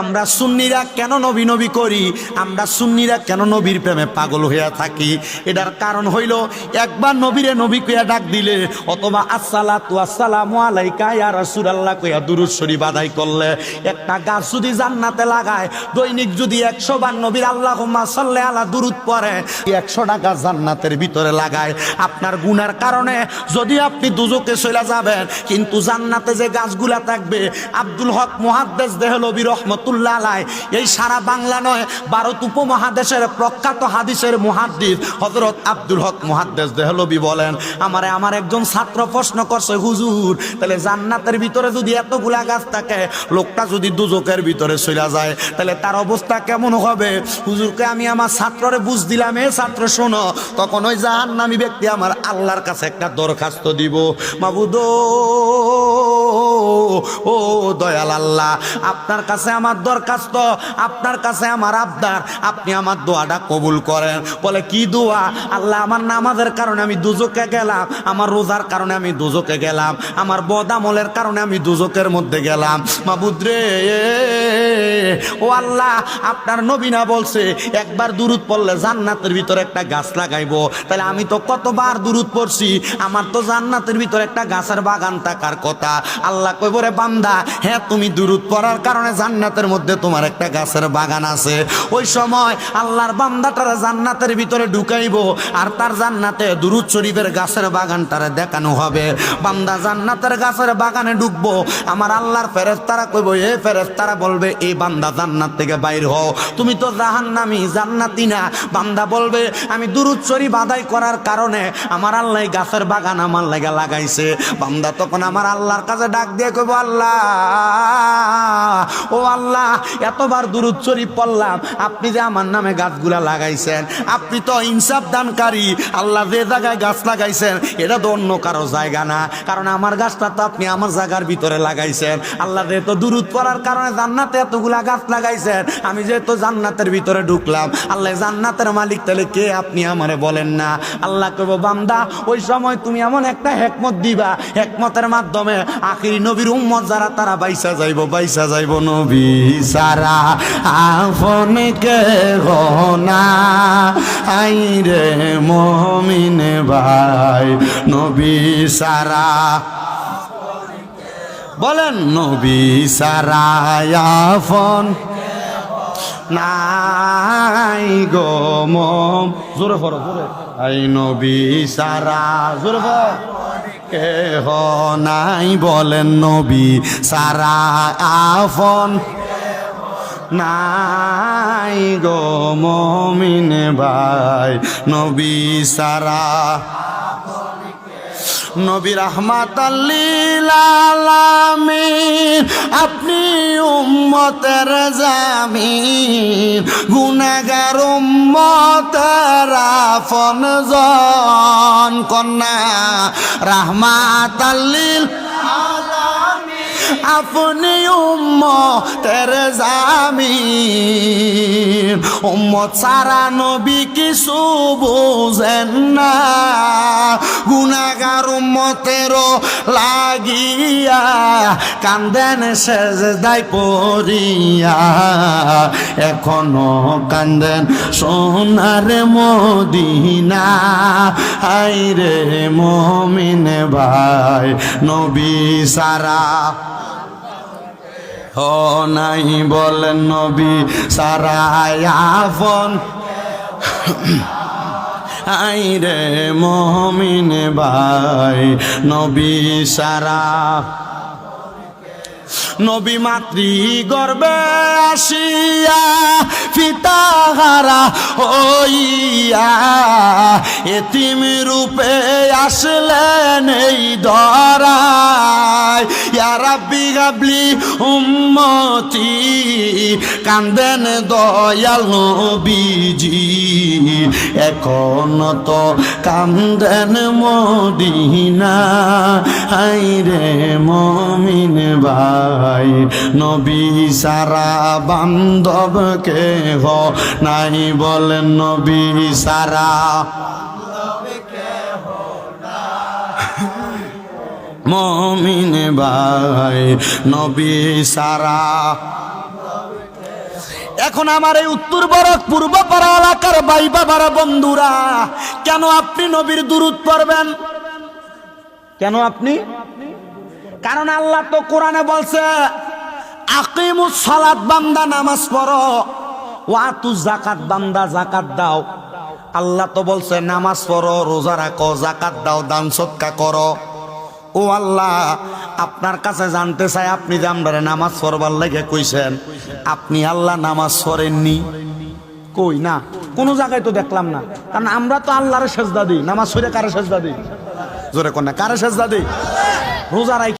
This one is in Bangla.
আমরা সুন্নিরা কেন নবী নবী করি? আমরা সুন্নিরা কেন নবীর প্রেমে পাগল হইয়া থাকি? এটার কারণ হইল, একবার নবীরে নবী কইয়া ডাক দিলে, অথবা আসসালাতু আসসালামু আলাইকা ইয়া রাসূলুল্লাহ কইয়া দুরূদ শরীফ আদায় করলে, একটা গাছ যদি জান্নাতে লাগায়, দৈনিক যদি একশো বার নবীর আল্লাহুম্মা সাল্লি আলা দুরূদ পড়ে একশো টাকা জান্নাতের ভিতরে লাগায়, আপনার গুনার কারণে যদি আপনি দুজকে চলে যাবেন, কিন্তু জান্নাতে যে গাছগুলা থাকবে, আব্দুল হক মুহাদ্দেস দেহলবি রহমতুল্লাহ আলাই এই সারা বাংলা নয়, ভারত উপমহাদেশের প্রখ্যাত হাদিসের মুহাদ্দিস হজরত আব্দুল হক মুহাদ্দেস। দেহলবি বলেন, আমারে, আমার একজন ছাত্র প্রশ্ন করছে, হুজুর, তাহলে জান্নাতের ভিতরে যদি এতগুলা গাছ থাকে, লোকটা যদি দুজকের ভিতরে চলে যায়, তাহলে তার অবস্থা কেমন হবে? হুজুরকে আমি আমার ছাত্ররে বুঝ দিলাম, এ ছাত্র, শোনো, তখন ওই জাহান্নামী ব্যক্তি আমার আল্লাহর কাছে একটা দরখাস্ত দিব। মাবুদ ও দয়াল আল্লাহ, আপনার কাছে আমার দরখাস্ত, আপনার কাছে আমার আবদার, আপনি আমার দোয়াটা কবুল করেন। বলে, কি দোয়া? আল্লাহ, আমার নামাজের কারণে আমি দুজকে গেলাম, আমার রোজার কারণে আমি দুজকে গেলাম, আমার বদামলের কারণে আমি দুজকের মধ্যে গেলাম। মাবুদ্রে ও আল্লাহ, আপনার নবীনা বলছে, একবার দূরত পড়লে জান্নাতের ভিতরে একটা গাছ লাগাইবো। তাহলে আমি তো কতবার দূরত পড়ছি, আমার তো জান্নাতের ভিতরে একটা গাছের বাগান থাকার কথা। আল্লাহ কইব রে বান্দা হ্যাঁ তুমি দূরত পড়ার কারণে জান্নাতের মধ্যে তোমার একটা গাছের বাগান আছে। ওই সময় আল্লাহর বান্দাটারা জান্নাতের ভিতরে ঢুকাইবো, আর তার জান্নাতে দুরুদ শরীফের গাছের বাগানটারে দেখানো হবে। বান্দা, জান্নাতের গাছের বাগানে ঢুকবো, আমার আল্লাহর ফেরেস্তারা কইব, এ ফেরেস্তারা বলবে এই বান্দা জান্নাত থেকে বাইর হও। তুমি তো জাহান্নামি, জান্নাতি না। বান্দা বলবে, আমি দুরুদ শরীফ আদায় করার কারণে আমার আল্লাহ গাছের বাগান আমার লাগা লাগাইছে। বান্দা তখন আমার আল্লাহর কাছে ডাক দিয়ে কইব, আল্লাহ, ও আল্লাহ, এতবার দুরুদ শরীফ পড়লাম, আপনি যে আমার নামে গাছগুলা লাগাইছেন, আপনি তো ইনসাফ দানকারী। আল্লাহ যে জায়গায় গাছ লাগাইছেন, এটা তো অন্য কারও জায়গা না। কারণ আমার গাছটা তো আপনি আমার জায়গার ভিতরে লাগাইছেন। আল্লাহ যেহেতু দুরুদ পড়ার কারণে জান্নাতে এতগুলা গাছ লাগাইছেন। আমি যেহেতু জান্নাতের ভিতরে ঢুকলাম, আল্লাহ জান্নাতের মালিক, তাহলে কে আপনি আমারে বলেন না? আল্লাহ কব বান্দা, ওই সময় তুমি এমন একটা হেকমত দিবা, হেকমতের মাধ্যমে আখিরি নবীর উম্মত যারা, তারা বাইসা যাইব বাইসা যাইব নবী সারা। আফন কে না? আই রে মমিন ভাই, নবী সারা। বলেন, নবী সারা আফন নাই গো মম। জোরে পড়ো, জোরে। আই নবী সারা, জোরে পড়ো। কেহ নাই বলেন, নবী সারা আফন নাই গো মমিন ভাই, নবী সারা নবী আহমাত আলামিন আপনি উম্মতের জামি গুনাগার উম্মতের আপন জন কন্যা রহমাত আপনি উম্মতের জামিন। উম্মত সারা নবী কিছু বুঝেন না। গুনাগার উম্মতেরও লাগিয়া কান্দেন শেষ দায় পড়িয়া। এখনও কান্দেন সোনার মদিনা। হাই রে মমিন ভাই, নবী সারা নাই বলেন নবী সারা আফন আই রে মমিন ভাই, নবী সারা। নবী মাতৃ গর্বে আসিয়া পিতাহারা হইয়া এতিম রূপে আসলেন এই ধরায় ইয়ারাব্বি গাবলি উম্মতি, কান্দেন দয়াল নবীজি। এখন তো কান্দেন মদিনা। হাই রে মমিন ভাই, নবী সারা বান্ধব কে নাই বলেন নবী সারা। মমিন ভাই, নবী সারা। এখন আমার এই উত্তর বরক পূর্ব পাড়া এলাকার ভাই বাবারা বন্ধুরা, কেন আপনি নবীর দুরুদ পড়বেন? কেন আপনি? কারণ আল্লাহ তো কোরআনে বলছে, আকিমুস সালাত, বান্দা নামাজ পড়ো। ওয়াতু জাকাত বান্দা জাকাত দাও। আল্লাহ তো বলছে, নামাজ পড়ো, রোজা রাখো জাকাত দাও, দান সৎকা করো। ও আল্লাহ, আপনার কাছে জানতে চাই, আপনি যে আমরা নামাজ পড়বার লেগে কইছেন, আপনি আল্লাহ নামাজ পড়েননি? কই না, কোনো জায়গায় তো দেখলাম না। কারণ আমরা তো আল্লাহরে সেজদা দিই, নামাজ পড়ে কারে সেজদা দিই? জোরে কোন না, কারে সেজদা দিই? রোজা রাই